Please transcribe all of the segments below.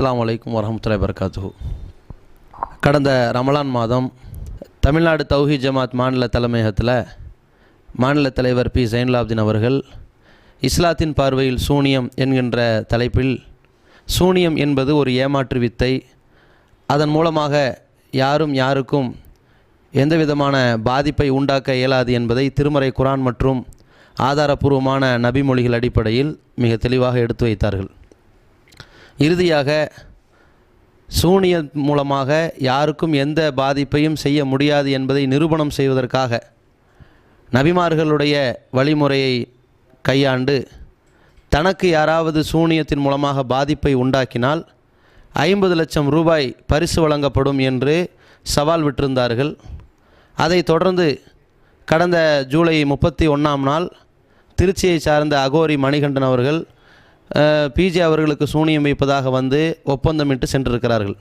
அஸ்லாம் அலைக்கும் வரமத்துல வபரகாத்துஹு. கடந்த ரமலான் மாதம் தமிழ்நாடு தௌஹி ஜமாத் மாநில தலைமையகத்தில் மாநில தலைவர் பி. ஜெயின்லாப்தீன் அவர்கள் இஸ்லாத்தின் பார்வையில் சூனியம் என்கின்ற தலைப்பில் சூனியம் என்பது ஒரு ஏமாற்று வித்தை அதன் மூலமாக யாரும் யாருக்கும் எந்த விதமான பாதிப்பை உண்டாக்க இயலாது என்பதை திருமறை குரான் மற்றும் ஆதாரபூர்வமான நபிமொழிகள் அடிப்படையில் மிக தெளிவாக எடுத்து வைத்தார்கள். இறுதியாக சூனியம் மூலமாக யாருக்கும் எந்த பாதிப்பையும் செய்ய முடியாது என்பதை நிரூபணம் செய்வதற்காக நபிமார்களுடைய வழிமுறையை கையாண்டு தனக்கு யாராவது சூனியத்தின் மூலமாக பாதிப்பை உண்டாக்கினால் ஐம்பது லட்சம் ரூபாய் பரிசு வழங்கப்படும் என்று சவால் விட்டிருந்தார்கள். அதைத் தொடர்ந்து கடந்த ஜூலை முப்பத்தி ஒன்றாம் நாள் திருச்சியை சார்ந்த அகோரி மணிகண்டன் அவர்கள் பிஜே அவர்களுக்கு சூனியம் வைப்பதாக வந்து ஒப்பந்தமிட்டு சென்றிருக்கிறார்கள்.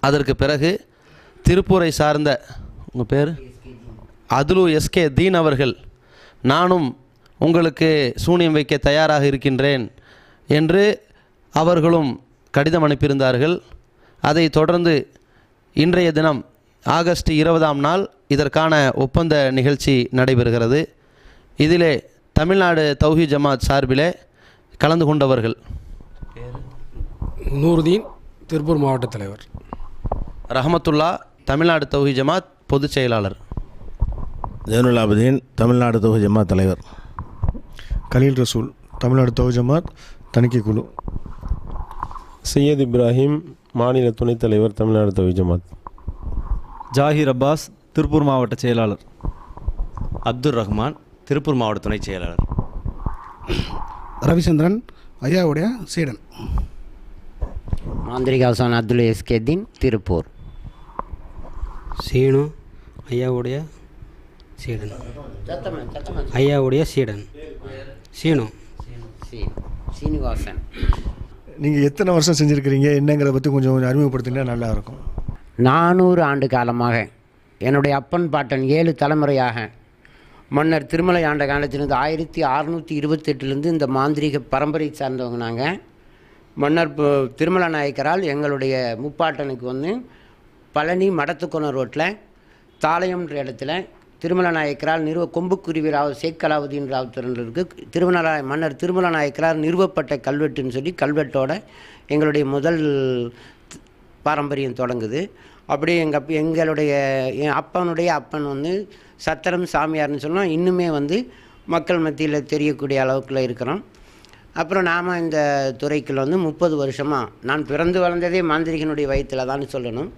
அதற்கு பிறகு திருப்பூரை சார்ந்த உங்கள் பேர்? அதுலு எஸ்கே தீன் அவர்கள் நானும் உங்களுக்கு சூனியம் வைக்க தயாராக இருக்கின்றேன் என்று அவர்களும் கடிதம் அனுப்பியிருந்தார்கள். அதை தொடர்ந்து இன்றைய தினம் ஆகஸ்ட் இருபதாம் நாள் இதற்கான ஒப்பந்த நிகழ்ச்சி நடைபெறுகிறது. இதிலே தமிழ்நாடு தௌஹி ஜமாத் சார்பிலே கலந்து கொண்டவர்கள். நூறுதீன் திருப்பூர் மாவட்ட தலைவர். ரஹமத்துல்லா தமிழ்நாடு தௌஹி ஜமாத் பொதுச் செயலாளர். ஜெயனுல் ஆபதீன் தமிழ்நாடு தொகுதி ஜமாத் தலைவர். கலீல் ரசூல் தமிழ்நாடு தௌ ஜமாத் தணிக்கை குழு. சையத் இப்ராஹிம் மாநில துணைத் தலைவர் தமிழ்நாடு தவி ஜமாத். ஜாகிர் அப்பாஸ் திருப்பூர் மாவட்ட செயலாளர். அப்துல் ரஹ்மான் திருப்பூர் மாவட்ட துணைச் செயலாளர். ரவிச்சந்திரன் ஐயாவுடைய சீடன். மாந்திரிக ஹசான் அப்துல் எஸ்கேதீன் திருப்பூர். சீனு ஐயாவுடைய சீடன். ஐயாவுடைய சீடன். சீனு. சீனிவாசன். நீங்கள் எத்தனை வருஷம் செஞ்சுருக்கிறீங்க? என்னங்கிறத பற்றி கொஞ்சம் கொஞ்சம் அறிமுகப்படுத்தினா நல்லா இருக்கும் நானூறு ஆண்டு காலமாக என்னுடைய அப்பன் பாட்டன் ஏழு தலைமுறையாக மன்னர் திருமலை ஆண்ட காலத்திலிருந்து ஆயிரத்தி அறநூற்றி இருபத்தெட்டுலேருந்து இந்த மாந்திரீக பரம்பரை சார்ந்தவங்க நாங்கள் மன்னர் பு- திருமல நாயக்கரால் எங்களுடைய முப்பாட்டனுக்கு வந்து பழனி மடத்துக்கோணர் ரோட்டில் தாளையம்ன்ற இடத்துல திருமல நாயக்கரால் நிறுவ கொம்புக்குருவி ராவ் ஷேக் அலாவுதீன் இருக்குது திருமல மன்னர் திருமல நாயக்கரால் நிறுவப்பட்ட கல்வெட்டுன்னு சொல்லி கல்வெட்டோட எங்களுடைய முதல் பாரம்பரியம் தொடங்குது. அப்படியே எங்கள் எங்களுடைய என் அப்பனுடைய அப்பன் வந்து சத்திரம் சாமியார்னு சொன்னால் இன்னுமே வந்து மக்கள் மத்தியில் தெரியக்கூடிய அளவுக்குள்ள இருக்கிறோம் அப்புறம் நாம் இந்த துறைக்குள்ள வந்து முப்பது வருஷமாக நான் பிறந்து வளர்ந்ததே மாந்திரிகனுடைய வயிற்றில் தான் சொல்லணும்.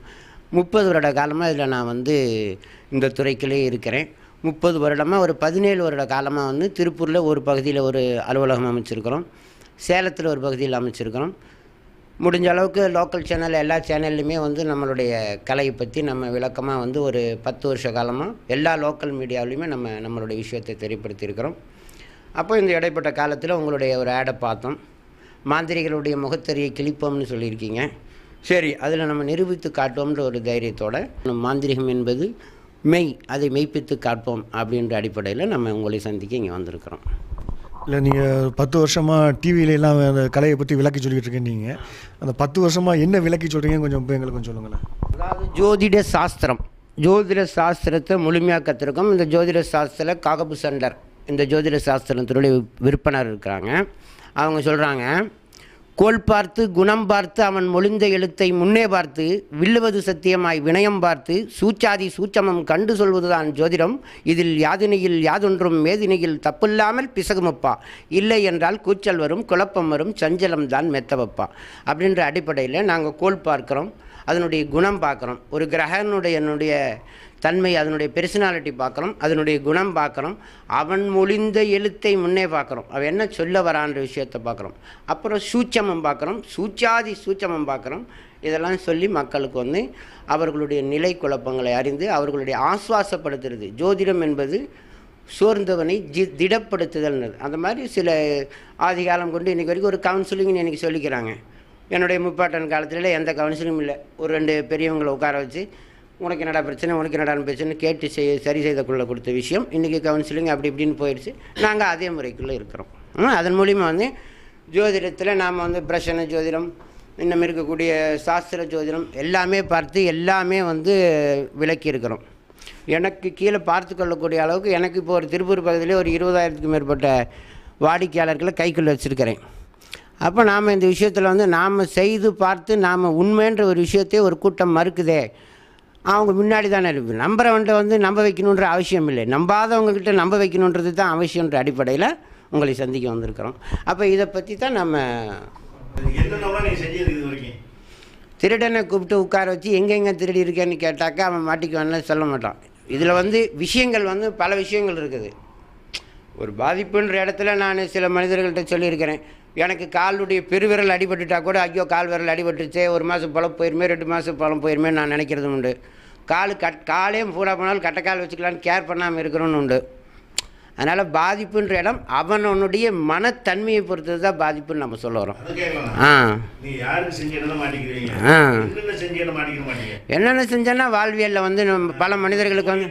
முப்பது வருட காலமாக இதில் நான் வந்து இந்த துறைக்குள்ளே இருக்கிறேன். முப்பது வருடமாக ஒரு பதினேழு வருட காலமாக வந்து திருப்பூரில் ஒரு பகுதியில் ஒரு அலுவலகம் அமைச்சிருக்கிறோம். சேலத்தில் ஒரு பகுதியில் அமைச்சிருக்கிறோம். முடிஞ்ச அளவுக்கு லோக்கல் சேனல் எல்லா சேனல்லையுமே வந்து நம்மளுடைய கலையை பற்றி நம்ம விளக்கமாக வந்து ஒரு பத்து வருஷ காலமாக எல்லா லோக்கல் மீடியாவிலையுமே நம்ம நம்மளுடைய விஷயத்தை தெரியப்படுத்தியிருக்கிறோம். அப்போ இந்த இடைப்பட்ட காலத்தில் உங்களுடைய ஒரு ஆடை பார்த்தோம். மாந்திரிகளுடைய முகத்தறியை கிழிப்போம்னு சொல்லியிருக்கீங்க. சரி அதில் நம்ம நிரூபித்து காட்டுவோம்ன்ற ஒரு தைரியத்தோடு நம்ம மாந்திரிகம் என்பது மெய் அதை மெய்ப்பித்து காட்போம் அப்படின்ற அடிப்படையில் நம்ம உங்களை சந்திக்க இங்கே வந்திருக்கிறோம். இல்லை நீங்கள் பத்து வருஷமாக டிவியிலலாம் அந்த கலையை பற்றி விளக்கி சொல்லிகிட்டு இருக்கேன் நீங்கள் அந்த பத்து வருஷமாக என்ன விளக்கி சொல்கிறீங்க கொஞ்சம் இப்போ எங்களுக்கு கொஞ்சம் சொல்லுங்களேன். அதாவது ஜோதிட சாஸ்திரம். ஜோதிட சாஸ்திரத்தை முழுமையாக கற்றுருக்கோம் இந்த ஜோதிட சாஸ்திரத்தில் காகபு சண்டர் இந்த ஜோதிட சாஸ்திரத்தினுடைய விற்பனர் இருக்கிறாங்க. அவங்க சொல்கிறாங்க கோல் பார்த்து குணம் பார்த்து அவன் மொழிந்த எழுத்தை முன்னே பார்த்து வில்லுவது சத்தியமாய் வினயம் பார்த்து சூச்சாதி சூச்சமம் கண்டு சொல்வதுதான் ஜோதிடம். இதில் யாதினையில் யாதொன்றும் மேதினியில் தப்பில்லாமல் பிசகுமப்பா. இல்லை என்றால் கூச்சல் வரும் குழப்பம் வரும் சஞ்சலம் தான் மெத்தவப்பா. அப்படின்ற அடிப்படையில் நாங்கள் கோல் பார்க்குறோம். அதனுடைய குணம் பார்க்குறோம். ஒரு கிரகனுடைய என்னுடைய தன்மை அதனுடைய பெர்சனாலிட்டி பார்க்குறோம் அதனுடைய குணம் பார்க்குறோம் அவன் மொழிந்த எழுத்தை முன்னே பார்க்குறோம் அவன் என்ன சொல்ல வரான்ற விஷயத்தை பார்க்குறோம் அப்புறம் சூட்சமம் பார்க்குறோம் சூச்சாதி சூட்சமம் பார்க்குறோம் இதெல்லாம் சொல்லி மக்களுக்கு வந்து அவர்களுடைய நிலை குழப்பங்களை அறிந்து அவர்களுடைய ஆஸ்வாசப்படுத்துறது. ஜோதிடம் என்பது சோர்ந்தவனை ஜி திடப்படுத்துதல்னு அந்த மாதிரி சில ஆதிகாலம் கொண்டு இன்றைக்கி வரைக்கும் ஒரு கவுன்சிலிங்னு எனக்கு சொல்லிக்கிறாங்க. என்னுடைய முப்பாட்டன் காலத்தில் எந்த கவுன்சிலிங்கும் இல்லை. ஒரு ரெண்டு பெரியவங்களை உட்கார வச்சு உனக்கு என்னடா பிரச்சனை உனக்கு என்னடா பிரச்சனை கேட்டு செய் சரி செய்தக்குள்ளே கொடுத்த விஷயம். இன்றைக்கி கவுன்சிலிங் அப்படி இப்படின்னு போயிடுச்சு. நாங்கள் அதே முறைக்குள்ளே இருக்கிறோம். அதன் மூலிமா வந்து ஜோதிடத்தில் நாம் வந்து பிரசன ஜோதிடம் இன்னும் இருக்கக்கூடிய சாஸ்திர ஜோதிடம் எல்லாமே பார்த்து எல்லாமே வந்து விளக்கி இருக்கிறோம். எனக்கு கீழே பார்த்து கொள்ளக்கூடிய அளவுக்கு எனக்கு இப்போ ஒரு திருப்பூர் பகுதியிலே ஒரு இருபதாயிரத்துக்கு மேற்பட்ட வாடிக்கையாளர்களை கைக்குள்ளே வச்சுருக்கிறேன். அப்போ நாம் இந்த விஷயத்தில் வந்து நாம் செய்து பார்த்து நாம் உண்மைன்ற ஒரு விஷயத்தையே ஒரு கூட்டம் மறுக்குதே. அவங்க முன்னாடி தானே இருக்கு. நம்புறவன்ட்ட வந்து நம்ப வைக்கணுன்ற அவசியம் இல்லை. நம்பாதவங்கக்கிட்ட நம்ப வைக்கணுன்றது தான் அவசியன்ற அடிப்படையில் உங்களை சந்திக்க வந்திருக்கிறோம். அப்போ இதை பற்றி தான் நம்ம திருடனை கூப்பிட்டு உட்கார வச்சு எங்கெங்கே திருடி இருக்கேன்னு கேட்டாக்கா அவன் மாட்டிக்குவான்னு சொல்ல மாட்டான். இதில் வந்து விஷயங்கள் வந்து பல விஷயங்கள் இருக்குது. ஒரு பாதிப்புன்ற இடத்துல நான் சில மனிதர்கள்ட்ட சொல்லியிருக்கிறேன். எனக்கு காலுடைய பெருவிரல் அடிபட்டுட்டா கூட ஐயோ கால் விரல் அடிபட்டுச்சே ஒரு மாதம் பழம் போயிருமே ரெண்டு மாதம் பழம் போயிருமே நான் நினைக்கிறதும் உண்டு. கால் கட் காலே பூரா போனாலும் கட்டைக்கால் வச்சுக்கலான்னு கேர் பண்ணாமல் இருக்கிறோன்னு உண்டு. அதனால் பாதிப்புன்ற இடம் அவனுடைய மனத்தன்மையை பொறுத்தது தான் பாதிப்புன்னு நம்ம சொல்ல வரோம். ஆ. ஆ. என்னென்ன செஞ்சேன்னா வாழ்வியலில் வந்து நம்ம பல மனிதர்களுக்கு வந்து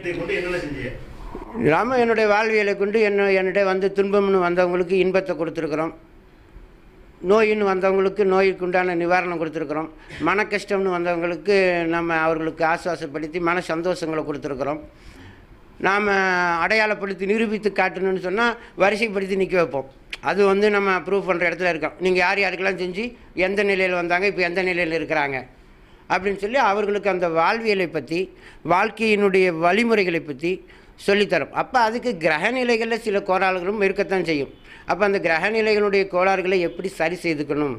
ராம என்னுடைய வாழ்வியலை கொண்டு என்ன என்னுடைய வந்து துன்பம்னு வந்தவங்களுக்கு இன்பத்தை கொடுத்துருக்குறோம். நோயின்னு வந்தவங்களுக்கு நோய்க்கு உண்டான நிவாரணம் கொடுத்துருக்குறோம். மன கஷ்டம்னு வந்தவங்களுக்கு நம்ம அவர்களுக்கு ஆசுவாசப்படுத்தி மன சந்தோஷங்களை கொடுத்துருக்குறோம். நாம் அடையாளப்படுத்தி நிரூபித்து காட்டணும்னு சொன்னால் வரிசைப்படுத்தி நிற்க வைப்போம். அது வந்து நம்ம ப்ரூவ் பண்ணுற இடத்துல இருக்கோம். நீங்கள் யார் யாருக்கெல்லாம் செஞ்சு எந்த நிலையில் வந்தாங்க இப்போ எந்த நிலையில் இருக்கிறாங்க? அப்படின்னு சொல்லி அவர்களுக்கு அந்த வாழ்வியலை பற்றி வாழ்க்கையினுடைய வழிமுறைகளை பற்றி சொல்லித்தரும். அப்போ அதுக்கு கிரகநிலைகளில் சில கோளாறுகளும் இருக்கத்தான் செய்யும். அப்போ அந்த கிரகநிலைகளுடைய கோளாறுகளை எப்படி சரி செய்துக்கணும்?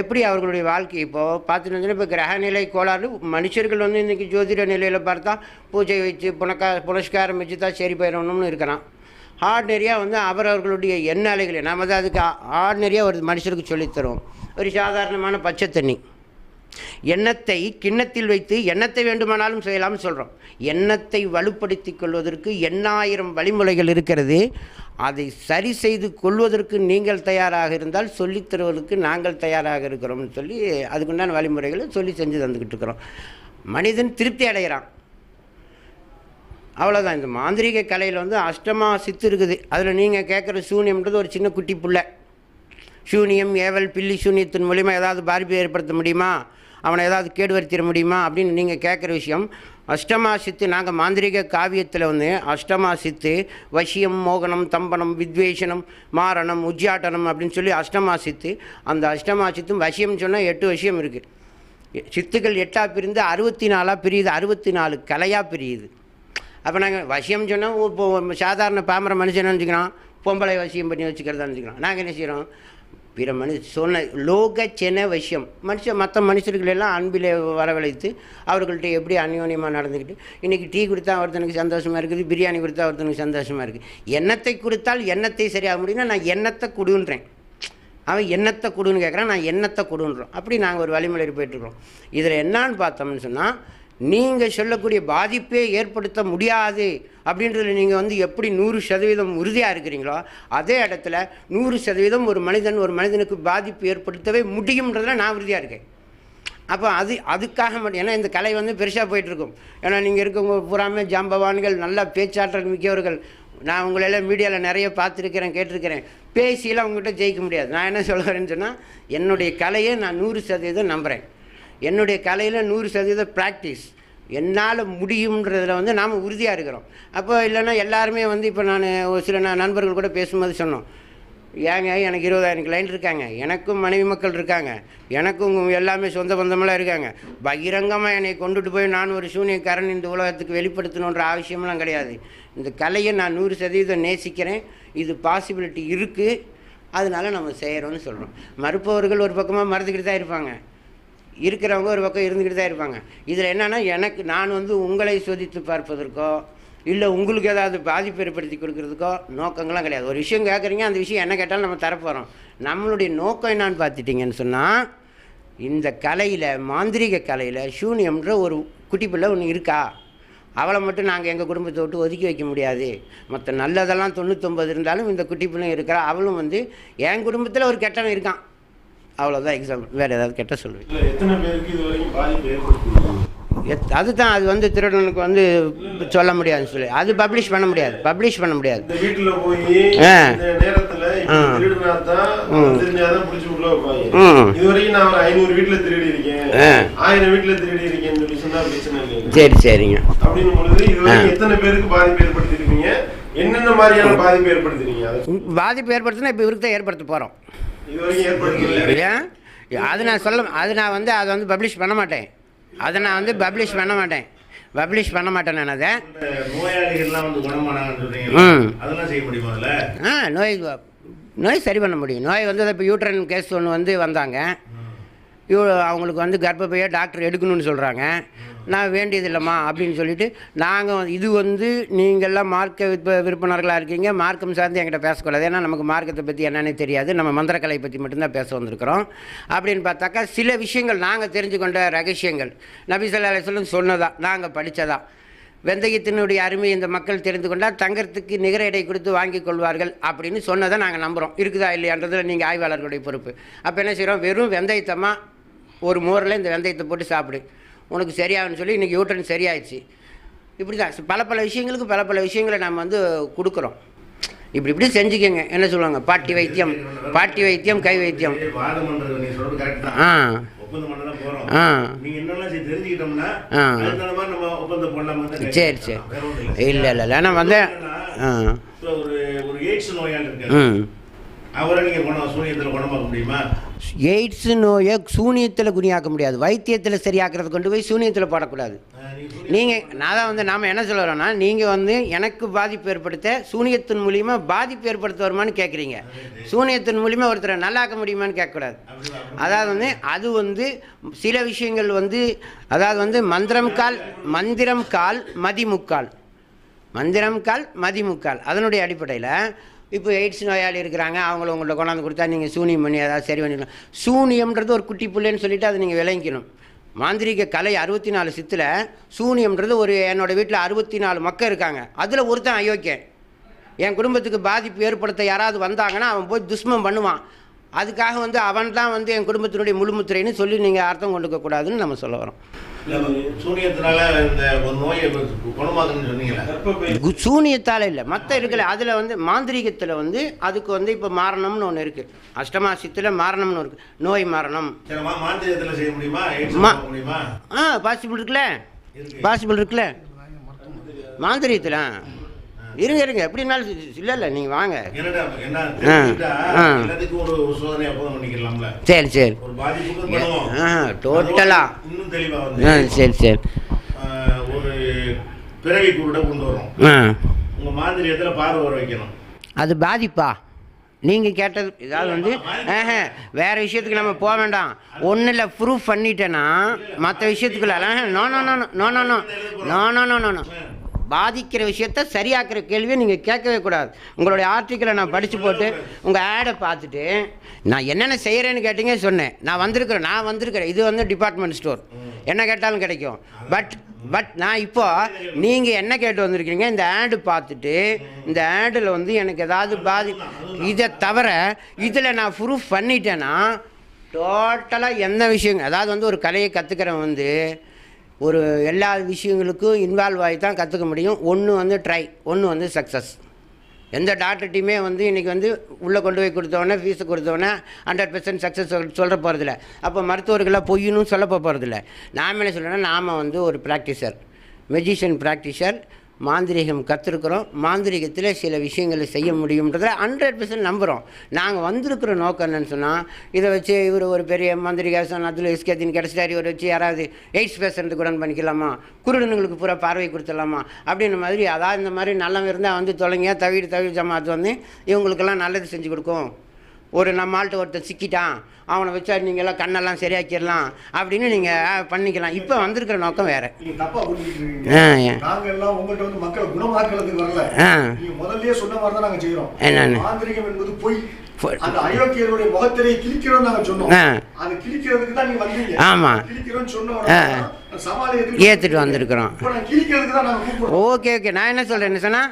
எப்படி அவர்களுடைய வாழ்க்கை இப்போது பார்த்துட்டு இப்போ கிரகநிலை கோளாறு மனுஷர்கள் வந்து இன்றைக்கி ஜோதிட நிலையில் பார்த்தா பூஜை வச்சு புனக்கா புனஸ்காரம் வச்சு தான் சரி போயிடணும்னு இருக்கிறான். ஆர்டினரியாக வந்து அவரவர்களுடைய எண்ணாலைகளை நம்ம தான் அதுக்கு ஆர்டினரியாக ஒரு மனுஷருக்கு சொல்லித்தருவோம். ஒரு சாதாரணமான பச்சை தண்ணி. எண்ணத்தை கிண்ணத்தில் வைத்து எண்ணத்தை வேண்டுமானாலும் செய்யலாம்னு சொல்கிறோம் எண்ணத்தை வலுப்படுத்தி கொள்வதற்கு எண்ணாயிரம் வழிமுறைகள் இருக்கிறது. அதை சரி செய்து கொள்வதற்கு நீங்கள் தயாராக இருந்தால் சொல்லித் தருவதற்கு நாங்கள் தயாராக இருக்கிறோம்னு சொல்லி அதுக்குண்டான வழிமுறைகளை சொல்லி செஞ்சு தந்துக்கிட்டு இருக்கிறோம். மனிதன் திருப்தி அடைகிறான். அவ்வளோதான் இந்த மாந்திரீக கலையில் வந்து அஷ்டமா சித்து இருக்குது. அதில் நீங்கள் கேட்குற சூனியம்ன்றது ஒரு சின்ன குட்டி பிள்ளை. சூனியம் ஏவல் பில்லி சூனியத்தின் மூலிமா ஏதாவது பாதிப்பு ஏற்படுத்த முடியுமா? அவனை ஏதாவது கேடு வருத்திட முடியுமா? அப்படின்னு நீங்கள் கேட்குற விஷயம் அஷ்டமா சித்து நாங்கள் மாந்திரிக காவியத்தில் வந்து அஷ்டமா சித்து வசியம் மோகனம் தம்பனம் வித்வேஷனம் மாரணம் உஜ்ஜாட்டனம் அப்படின்னு சொல்லி அஷ்டமா சித்து அந்த அஷ்டமா சித்தும் வசியம் சொன்னால் எட்டு விஷயம் இருக்குது சித்துக்கள் எட்டாக பிரிந்து அறுபத்தி நாலாக பிரியுது அறுபத்தி நாலு கலையாக பிரியுது. அப்போ நாங்கள் வசியம் சொன்னால் இப்போ சாதாரண பாமர மனுஷன் வச்சுக்கிறோம் பொம்பளை வசியம் பண்ணி வச்சுக்கிறதா வச்சுக்கிறோம் நாங்கள் என்ன செய்கிறோம் பிற மனித சொன்ன லோக சென விஷயம். மனுஷன் மற்ற மனுஷர்களெல்லாம் அன்பில் அன்பிலே வரவழைத்து அவர்கள்ட்ட எப்படி அந்யோன்யமாக நடந்துக்கிட்டு இன்றைக்கி டீ கொடுத்தா ஒருத்தனுக்கு சந்தோஷமாக இருக்குது பிரியாணி கொடுத்தா ஒருத்தனுக்கு சந்தோஷமாக இருக்குது. எண்ணத்தை கொடுத்தால் எண்ணத்தை சரியாக முடியும்னா நான் எண்ணத்தை கொடுன்றேன். அவன் எண்ணத்தை கொடுன்னு கேட்குறான் நான் எண்ணத்தை கொடுன்றோம். அப்படி நாங்கள் ஒரு வழிமுறையில் போயிட்டுருக்கோம் இதில் என்னான்னு பார்த்தோம்னு சொன்னால் நீங்கள் சொல்லக்கூடிய பாதிப்பே ஏற்படுத்த முடியாது. அப்படின்றதுல நீங்கள் வந்து எப்படி நூறு சதவீதம் உறுதியாக இருக்கிறீங்களோ அதே இடத்துல நூறு சதவீதம் ஒரு மனிதன் ஒரு மனிதனுக்கு பாதிப்பு ஏற்படுத்தவே முடியுன்றதுல நான் உறுதியாக இருக்கேன். அப்போ அது அதுக்காக மட்டும் ஏன்னா இந்த கலை வந்து பெருசாக போயிட்டுருக்கும். ஏன்னா நீங்கள் இருக்கவங்க பூராமே ஜாம்பவான்கள் நல்ல பேச்சாற்றல் மிக்கவர்கள். நான் உங்களெல்லாம் மீடியாவில் நிறைய பார்த்துருக்கிறேன் கேட்டிருக்கிறேன். பேசியெல்லாம் உங்கள்கிட்ட ஜெயிக்க முடியாது. நான் என்ன சொல்கிறேன்னு சொன்னால் என்னுடைய கலையை நான் நூறு சதவீதம் நம்புகிறேன் என்னுடைய கலையில் நூறு சதவீதம் ப்ராக்டிஸ் என்னால் முடியுன்றதில் வந்து நாம் உறுதியாக இருக்கிறோம். அப்போ இல்லைன்னா எல்லாருமே வந்து இப்போ நான் ஒரு சில நான் நண்பர்கள் கூட பேசும்போது சொன்னோம். ஏங்க எனக்கு இருபதாயிரம் கிளைண்ட் இருக்காங்க. எனக்கும் மனைவி மக்கள் இருக்காங்க. எனக்கும் எல்லாமே சொந்த பந்தமெல்லாம் இருக்காங்க. பகிரங்கமாக என்னை கொண்டுட்டு போய் நான் ஒரு சூனியக்காரன் இந்த உலகத்துக்கு வெளிப்படுத்தணுன்ற அவசியம்லாம் கிடையாது. இந்த கலையை நான் நூறு சதவீதம் நேசிக்கிறேன். இது பாசிபிலிட்டி இருக்குது அதனால் நம்ம செய்கிறோம்னு சொல்கிறோம் மறுப்பவர்கள் ஒரு பக்கமாக மறந்துக்கிட்டு தான் இருப்பாங்க. இருக்கிறவங்க ஒரு பக்கம் இருந்துக்கிட்டு தான் இருப்பாங்க. இதில் என்னென்னா எனக்கு நான் வந்து உங்களை சோதித்து பார்ப்பதற்கோ இல்லை உங்களுக்கு ஏதாவது பாதிப்பு ஏற்படுத்தி கொடுக்குறதுக்கோ நோக்கங்கள்லாம் கிடையாது. ஒரு விஷயம் கேட்குறீங்க அந்த விஷயம் என்ன கேட்டாலும் நம்ம தரப்போகிறோம் நம்மளுடைய நோக்கம் என்னான்னு பார்த்துட்டிங்கன்னு சொன்னால் இந்த கலையில் மாந்திரீக கலையில் சூன்யம்ன்ற ஒரு குட்டி பிள்ளை ஒன்று இருக்கா? அவளை மட்டும் நாங்கள் எங்கள் குடும்பத்தை விட்டு ஒதுக்கி வைக்க முடியாது. மற்ற நல்லதெல்லாம் தொண்ணூத்தொம்பது இருந்தாலும் இந்த குட்டி பிள்ளை இருக்கிறா. அவளும் வந்து என் குடும்பத்தில் ஒரு கெட்டவன் இருக்கான். அவ்வளோதான் எக்ஸாம்பிள் வேறு ஏதாவது கெட்ட சொல்லுவேன். எத் அதுதான் அது வந்து திருடனுக்கு வந்து சொல்ல முடியாதுன்னு சொல்லி. அது பப்ளிஷ் பண்ண முடியாது. பப்ளிஷ் பண்ண முடியாது. வீட்டில் போய் ஆ. சரி சரிங்க. பாதிப்பு ஏற்படுத்தினீங்க இப்போ இவருக்கு தான் ஏற்படுத்த போகிறோம் ஏன் அது நான் சொல்ல அது நான் வந்து அதை வந்து பப்ளிஷ் பண்ண மாட்டேன். அதை நான் வந்து பப்ளிஷ் பண்ண மாட்டேன். பப்ளிஷ் பண்ண மாட்டேன் நான் அதை. ம். ஆ நோய் நோய் சரி பண்ண முடியும். நோய் வந்து இப்போ யூட்ரன் கேஸ் ஒன்று வந்து வந்தாங்க. இவ்வளோ அவங்களுக்கு வந்து கர்ப்பப்பையை டாக்டர் எடுக்கணும்னு சொல்கிறாங்க நான் வேண்டியதில்லைம்மா அப்படின்னு சொல்லிட்டு நாங்கள் இது வந்து நீங்கள்லாம் மார்க்க விற்ப விற்பனர்களாக இருக்கீங்க. மார்க்கம் சார்ந்து என்கிட்ட பேசக்கூடாது. ஏன்னா நமக்கு மார்க்கத்தை பற்றி என்னென்னு தெரியாது. நம்ம மந்திரக்கலை பற்றி மட்டும்தான் பேச வந்திருக்கிறோம். அப்படின்னு பார்த்தாக்கா சில விஷயங்கள் நாங்கள் தெரிஞ்சு கொண்ட ரகசியங்கள் நபிசல்லா அலிஸ்லம் சொன்னதா நாங்கள் படித்ததா வெந்தயத்தினுடைய அருமை இந்த மக்கள் தெரிந்து கொண்டால் தங்கறதுக்கு நிகர எடை கொடுத்து வாங்கி கொள்வார்கள் அப்படின்னு சொன்னதை நாங்கள் நம்புகிறோம் இருக்குதா இல்லையான்றதில் நீங்கள் ஆய்வாளர்களுடைய பொறுப்பு. அப்போ என்ன செய்கிறோம் வெறும் வெந்தயத்தமாக ஒரு மோரில் இந்த வெந்தயத்தை போட்டு சாப்பிடு. உனக்கு சரியாகும்னு சொல்லி இன்றைக்கி யூட்ரன் சரியாயிடுச்சு. இப்படி தான் பல பல விஷயங்களுக்கு பல பல விஷயங்களை நம்ம வந்து கொடுக்குறோம். இப்படி இப்படி செஞ்சுக்கோங்க. என்ன சொல்லுவாங்க? பாட்டி வைத்தியம். பாட்டி வைத்தியம் கை வைத்தியம். ஆ. ஆ. சரி சரி. இல்லை இல்லை இல்லை. நான் வந்து ஆ. ஒரு ஒரு எய்ட்ஸ் நோயாளி இருக்காரு ம். அவரை நீங்க குணம் சூரியத்தில் குணமாக்க முடியுமா? எய்ட்ஸ் நோயை சூனியத்தில் குணியாக்க முடியாது. வைத்தியத்தில் சரியாக்குறது கொண்டு போய் சூனியத்தில் போடக்கூடாது. நீங்கள் நான் தான் வந்து நாம் என்ன சொல்ல வரோம்னா நீங்கள் வந்து எனக்கு பாதிப்பு ஏற்படுத்த சூனியத்தின் மூலிமா பாதிப்பு ஏற்படுத்த வருமான்னு கேட்குறீங்க சூனியத்தின் மூலிமா ஒருத்தரை நல்லாக்க முடியுமான்னு கேட்கக்கூடாது அதாவது வந்து அது வந்து சில விஷயங்கள் வந்து அதாவது வந்து மந்திரம் கால் மந்திரம் கால் மதிமுக்கால். மந்திரம் கால் மதிமுக்கால். அதனுடைய அடிப்படையில் இப்போ எய்ட்ஸ் நோயாளி இருக்கிறாங்க அவங்கள உங்கள்ட்ட கொண்டாந்து கொடுத்தா நீங்கள் சூனியம் பண்ணி ஏதாவது சரி பண்ணிடலாம் சூனியம்ன்றது ஒரு குட்டி பிள்ளைன்னு சொல்லிட்டு அதை நீங்கள் விளங்கிக்கணும். மாந்திரிக கலை அறுபத்தி நாலு சித்தில் சூனியம்ன்றது ஒரு என்னோட வீட்டில் அறுபத்தி நாலு மக்கள் இருக்காங்க. அதில் ஒருத்தன் அயோக்கியன். என் குடும்பத்துக்கு பாதிப்பு ஏற்படுத்த யாராவது வந்தாங்கன்னா அவன் போய் துஷ்மம் பண்ணுவான். அதுக்காக வந்து அவன் தான் வந்து என் குடும்பத்தினுடைய முழுமுத்திரைன்னு சொல்லி நீங்கள் அர்த்தம் கொண்டுக்க கூடாதுன்னு நம்ம சொல்ல வரோம். இல்ல சூரியத்தினால இந்த ஒரு நோயை குணமாக்குன்னு சொன்னீங்களே கு- சூனியத்தால் இல்லை மற்ற இருக்கல அதில் வந்து மாந்திரீகத்தில் வந்து அதுக்கு வந்து இப்போ மாரணம்னு ஒன்று இருக்குது அஷ்டமாசியத்தில் மாரணம்னு இருக்குது நோய் மாரணம். மாந்திரியத்தில் ஆ பாசிபிள் இருக்குல்ல? பாசிபிள் இருக்குல்ல? மாந்திரீகத்தில்? இருங்க இருங்க. எப்படினாலும் இல்லை இல்லை நீங்கள் வாங்க. சரி சரி. ஆ டோட்டலாக ஆ சரி சரி. ஒரு பிறவி குருட கொண்டு வரும். ஆ. உங்க மாந்திரியத்துல பார்வை வர வைக்கணும்? அது பாதிப்பா? நீங்கள் கேட்டது இதாவது வந்து ஆஹ வேற விஷயத்துக்கு நம்ம போக வேண்டாம். ஒன்றும் இல்லை ப்ரூஃப் பண்ணிட்டேன்னா மற்ற விஷயத்துக்குள்ள no no no no no no no no no no பாதிக்கிற விஷயத்த சரியாக்குற கேள்வியை நீங்கள் கேட்கவே கூடாது. உங்களுடைய ஆர்டிக்கலை நான் படித்து போட்டு உங்கள் ஆடை பார்த்துட்டு நான் என்னென்ன செய்கிறேன்னு கேட்டிங்க சொன்னேன். நான் வந்திருக்கிறேன் நான் வந்திருக்கிறேன். இது வந்து டிபார்ட்மெண்ட் ஸ்டோர் என்ன கேட்டாலும் கிடைக்கும். பட் பட் நான் இப்போ நீங்கள் என்ன கேட்டு வந்திருக்கீங்க இந்த ஆடு பார்த்துட்டு இந்த ஆடில் வந்து எனக்கு ஏதாவது பாதி இதை தவிர இதில் நான் ப்ரூஃப் பண்ணிட்டேன்னா டோட்டலாக எந்த விஷயங்க அதாவது வந்து ஒரு கலையை கற்றுக்கிறவன் வந்து ஒரு எல்லா விஷயங்களுக்கும் இன்வால்வ் ஆகி தான் கற்றுக்க முடியும். ஒன்று வந்து ட்ரை ஒன்று வந்து சக்ஸஸ் எந்த டாக்டர்ட்டையுமே வந்து இன்றைக்கி வந்து உள்ளே கொண்டு போய் கொடுத்தவொடனே ஃபீஸை கொடுத்தவொடனே ஹண்ட்ரட் பர்சன்ட் சக்ஸஸ் சொல்கிற போகிறதில்ல அப்போ மருத்துவர்களாக பொய்யணும் சொல்ல போகிறதில்ல நாம் என்ன சொல்லணும்னா நாம் வந்து ஒரு ப்ராக்டிசர் மெஜிஷியன் ப்ராக்டிஷர் மாந்திரீகம் கற்றுருக்குறோம் மாந்திரீகத்தில் சில விஷயங்களை செய்ய முடியுன்றதை ஹண்ட்ரட் பர்சன்ட் நம்புகிறோம் நாங்கள் வந்திருக்கிற நோக்கம் என்னன்னு சொன்னால் இதை வச்சு இவர் ஒரு பெரிய மாந்திரிகாசன் அதில் இஸ்கேத்தின் கிடச்சிட்டாரு இவரை வச்சு யாராவது எய்ட்ஸ் பேசுறதுக்கு உடன் பண்ணிக்கலாமா குருடனுங்களுக்கு பூரா பார்வை கொடுத்துடலாமா? அப்படின்ற மாதிரி அதாவது இந்த மாதிரி நல்லவன் இருந்தால் வந்து தொலைங்க தவிடு தவிடு ஜமாத்து வந்து இவங்களுக்கெல்லாம் நல்லது செஞ்சு கொடுக்கும். ஒரு நம்ம ஆள்கிட்ட ஒருத்தன் சிக்கிட்டான் அவனை வச்சா நீங்களாம் கண்ணெல்லாம் சரியாக்கிடலாம் அப்படின்னு நீங்கள் பண்ணிக்கலாம். இப்போ வந்திருக்கிற நோக்கம் வேறு. ஆ ஆ. நீங்க முதல்லயே சொன்ன மாதிரி தான் நாங்க செய்யறோம் என்னன்னு? மாந்திரிகம் என்பது பொய் பொய். அந்த அயோக்கியர்களுடைய முகத்திரையை கிழிக்கிறோம் நாங்க சொன்னோம் ஆ. அது கிழிக்கிறதுக்கு தான் நீங்க வந்தீங்க ஆமா. கிழிக்கிறோம்னு ஏத்துட்டு வந்திருக்கிறோம். நான் ஓகே ஓகே நான் என்ன சொல்கிறேன்னு சொன்னால்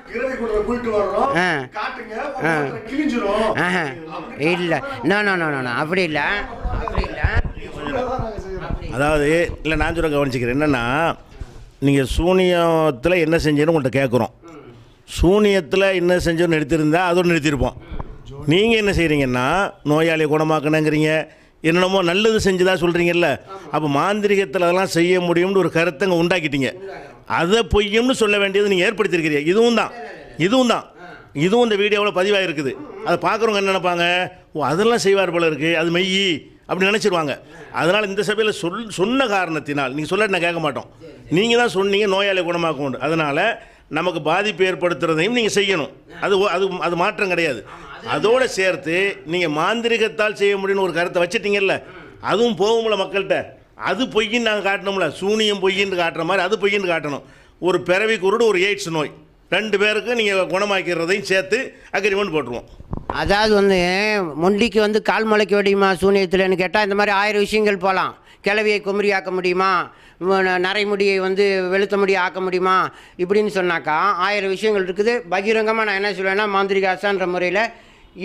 இல்லை. நோ நோ நோ நோ அப்படி இல்லை. அப்படி இல்லை. அதாவது இல்லை நான் சொல்ல கவனிச்சுக்கிறேன். என்னென்னா நீங்கள் சூனியத்தில் என்ன செஞ்சேன்னு உங்கள்கிட்ட கேட்குறோம் சூனியத்தில் என்ன செஞ்சோன்னு நிறுத்திருந்தா அதோடு நிறுத்தியிருப்போம் நீங்கள் என்ன செய்கிறீங்கன்னா நோயாளியை குணமாக்கணுங்கிறீங்க. என்னென்னமோ நல்லது செஞ்சதா சொல்கிறீங்கல்ல அப்போ மாந்திரிகத்தில் அதெல்லாம் செய்ய முடியும்னு ஒரு கருத்தை அங்கே உண்டாக்கிட்டீங்க. அதை பொய்யும்னு சொல்ல வேண்டியது நீங்கள் ஏற்படுத்தியிருக்கிறீங்க. இதுவும் தான். இதுவும் தான். இதுவும் இந்த வீடியோவில் பதிவாக இருக்குது அதை பார்க்குறவங்க என்ன நினைப்பாங்க? ஓ அதெல்லாம் செய்வார் போல இருக்குது அது மெய் அப்படி நினச்சிருவாங்க. அதனால் இந்த சபையில் சொல் சொன்ன காரணத்தினால் நீங்கள் சொல்ல நான் கேட்க மாட்டோம். நீங்கள் தான் சொன்னீங்க நோயாளி குணமாக்க அதனால் நமக்கு பாதிப்பு ஏற்படுத்துறதையும் நீங்கள் செய்யணும். அது அது அது மாற்றம் கிடையாது. அதோடு சேர்த்து நீங்கள் மாந்திரிகத்தால் செய்ய முடியும்னு ஒரு கருத்தை வச்சுட்டீங்கல்ல அதுவும் போகும்ல மக்கள்கிட்ட. அது பொய்ன்னு நாங்கள் காட்டணும்ல சூனியம் பொய்யின்னு காட்டுற மாதிரி அது பொய்ன்னு காட்டணும். ஒரு பிறவி குருடு ஒரு எய்ட்ஸ் நோய். ரெண்டு பேருக்கு நீங்கள் குணமாக்கிறதையும் சேர்த்து அக்ரிமெண்ட் போட்டுருவோம். அதாவது வந்து மொண்டிக்கு வந்து கால் முளைக்க முடியுமா சூனியத்தில்னு கேட்டால் இந்த மாதிரி ஆயிரம் விஷயங்கள் போகலாம் கிளவியை குமரியாக்க ஆக்க முடியுமா? நரைமுடியை வந்து வெளுத்த முடி ஆக்க முடியுமா? இப்படின்னு சொன்னாக்கா ஆயிரம் விஷயங்கள் இருக்குது. பகிரங்கமாக நான் என்ன சொல்லுவேன்னா மாந்திரிகாசான்ற முறையில்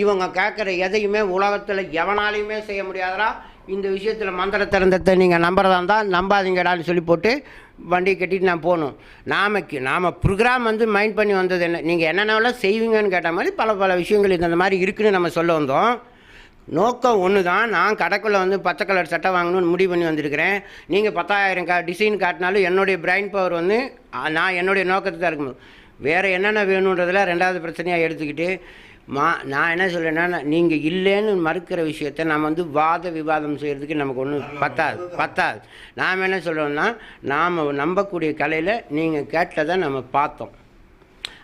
இவங்க கேட்குற எதையுமே உலகத்தில் எவனாலையுமே செய்ய முடியாதரா இந்த விஷயத்தில் மந்திர திறந்தத்தை நீங்கள் நம்புறதா இருந்தால் நம்பாதீங்கடான்னு சொல்லி போட்டு வண்டியை கட்டிட்டு நான் போகணும். நாமக்கு நாம் ப்ரோக்ராம் வந்து மைண்ட் பண்ணி வந்தது என்ன? நீங்கள் என்னென்னலாம் செய்வீங்கன்னு கேட்ட மாதிரி பல பல விஷயங்கள் இந்த மாதிரி இருக்குன்னு நம்ம சொல்ல வந்தோம். நோக்கம் ஒன்று தான் நான் கடைக்குள்ளே வந்து பச்சை கலர் சட்டை வாங்கணும்னு முடிவு பண்ணி வந்திருக்கிறேன். நீங்கள் பத்தாயிரம் கா டிசைன் காட்டினாலும் என்னுடைய பிரைன் பவர் வந்து நான் என்னுடைய நோக்கத்தை தான் இருக்கணும் வேறு என்னென்ன வேணுன்றதில் ரெண்டாவது பிரச்சனையாக எடுத்துக்கிட்டு மா நான் என்ன சொல்கிறேன்னா நீங்கள் இல்லைன்னு மறுக்கிற விஷயத்த நம்ம வந்து வாத விவாதம் செய்கிறதுக்கு நமக்கு ஒன்றும் பத்தாது பத்தாது. நாம் என்ன சொல்கிறோம்னா நாம் நம்பக்கூடிய கலையில் நீங்கள் கேட்டதை நம்ம பார்த்தோம்.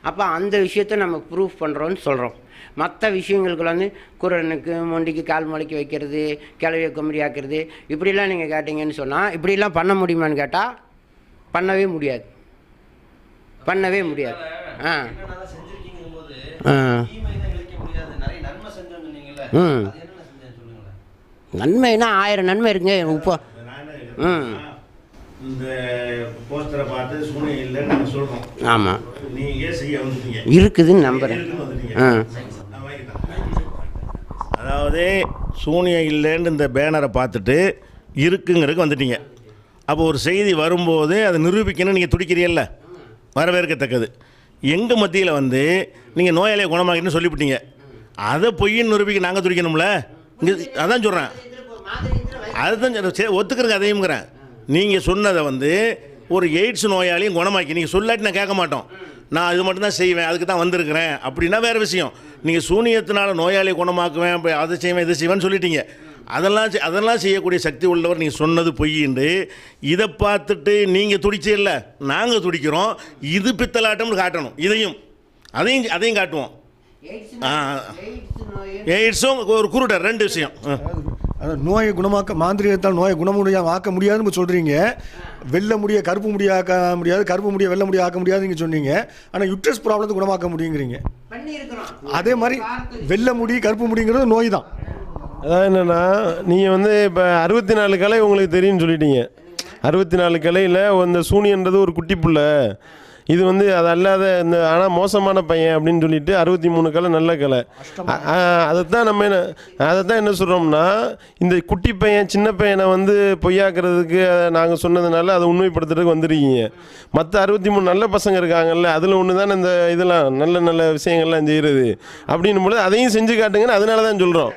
அப்போ அந்த விஷயத்தை நம்ம ப்ரூஃப் பண்ணுறோன்னு சொல்கிறோம் மற்ற விஷயங்களுக்கு வந்து குரனுக்கு மொண்டிக்கு கால் முளைக்க வைக்கிறது கிளவியை குமரி ஆக்கிறது இப்படிலாம் நீங்கள் கேட்டிங்கன்னு சொன்னால் இப்படிலாம் பண்ண முடியுமான்னு கேட்டால் பண்ணவே முடியாது. பண்ணவே முடியாது. ஆ. ஆ. ம். நன்மைனா ஆயிரம் நன்மை இருக்குங்க. இப்போ ம். இந்த போஸ்டரை பார்த்து சூனியம் இல்லைன்னு நாங்கள் சொல்கிறோம் ஆமாம் நீங்கள் செய்ய வந்துட்டீங்க. இருக்குதுன்னு நம்புகிறேன் ஆ. அதாவது சூனியம் இல்லைன்னு இந்த பேனரை பார்த்துட்டு இருக்குங்கிறதுக்கு வந்துட்டீங்க. அப்போ ஒரு செய்தி வரும்போது அதை நிரூபிக்கணும்னு நீங்கள் துடிக்கிறீல்ல வரவேற்கத்தக்கது. எங்கள் மத்தியில் வந்து நீங்கள் நோயாளியை குணமாக்கின்னு சொல்லிவிட்டீங்க. அதை பொய்ன்னு நிரூபிக்க நாங்கள் துடிக்கணும்ல? இங்கே அதான் சொல்கிறேன் அதுதான். சரி ஒத்துக்கிறங்க அதையும்ங்கிறேன். நீங்கள் சொன்னதை வந்து ஒரு எய்ட்ஸ் நோயாளியும் குணமாக்கி நீங்கள் சொல்லாட்டி நான் கேட்க மாட்டோம். நான் இது மட்டும் தான் செய்வேன் அதுக்கு தான் வந்திருக்கிறேன். அப்படின்னா வேறு விஷயம். நீங்கள் சூனியத்தினால நோயாளியை குணமாக்குவேன் அப்ப அதை செய்வேன் இதை செய்வேன்னு சொல்லிட்டீங்க. அதெல்லாம் அதெல்லாம் செய்யக்கூடிய சக்தி உள்ளவர் நீங்கள் சொன்னது பொய்யின்று இதை பார்த்துட்டு நீங்கள் துடிச்சே இல்லை நாங்கள் துடிக்கிறோம். இது பித்தலாட்டம்னு காட்டணும். இதையும் அதையும் அதையும் காட்டுவோம். எய்ட்ஸும் ஒரு குருடர் ரெண்டு விஷயம். ஆ. அதாவது நோயை குணமாக்க மாந்திரிகத்தால் நோயை குணமுடியா ஆக்க முடியாதுன்னு சொல்கிறீங்க வெள்ளை முடிய கருப்பு முடிய ஆக்க முடியாது கருப்பு முடிய வெள்ளை முடிய ஆக்க முடியாது நீங்கள் சொன்னீங்க. ஆனால் யுட்ரஸ் ப்ராப்ளத்தை குணமாக்க முடியுங்கிறீங்க. அதே மாதிரி வெள்ளை முடி கருப்பு முடிங்கிறது நோய் தான் அதான் என்னென்னா நீங்கள் வந்து இப்போ அறுபத்தி நாலு கலை உங்களுக்கு தெரியும்னு சொல்லிட்டீங்க. அறுபத்தி நாலு கலையில் இந்த சூனியன்றது ஒரு குட்டி புள்ள. இது வந்து அது அல்லாத இந்த ஆனால் மோசமான பையன் அப்படின்னு சொல்லிட்டு அறுபத்தி மூணு கலை நல்ல கலை. அதைத்தான் நம்ம என்ன அதைத்தான் என்ன சொல்கிறோம்னா இந்த குட்டி பையன் சின்ன பையனை வந்து பொய்யாக்குறதுக்கு நாங்கள் சொன்னதுனால அதை உண்மைப்படுத்துறதுக்கு வந்துருக்கீங்க. மற்ற அறுபத்தி மூணு நல்ல பசங்க இருக்காங்கல்ல அதில் ஒன்று தானே இந்த இதெல்லாம் நல்ல நல்ல விஷயங்கள்லாம் செய்கிறது அப்படின்னும் பொழுது அதையும் செஞ்சு காட்டுங்கன்னு அதனால தான் சொல்கிறோம்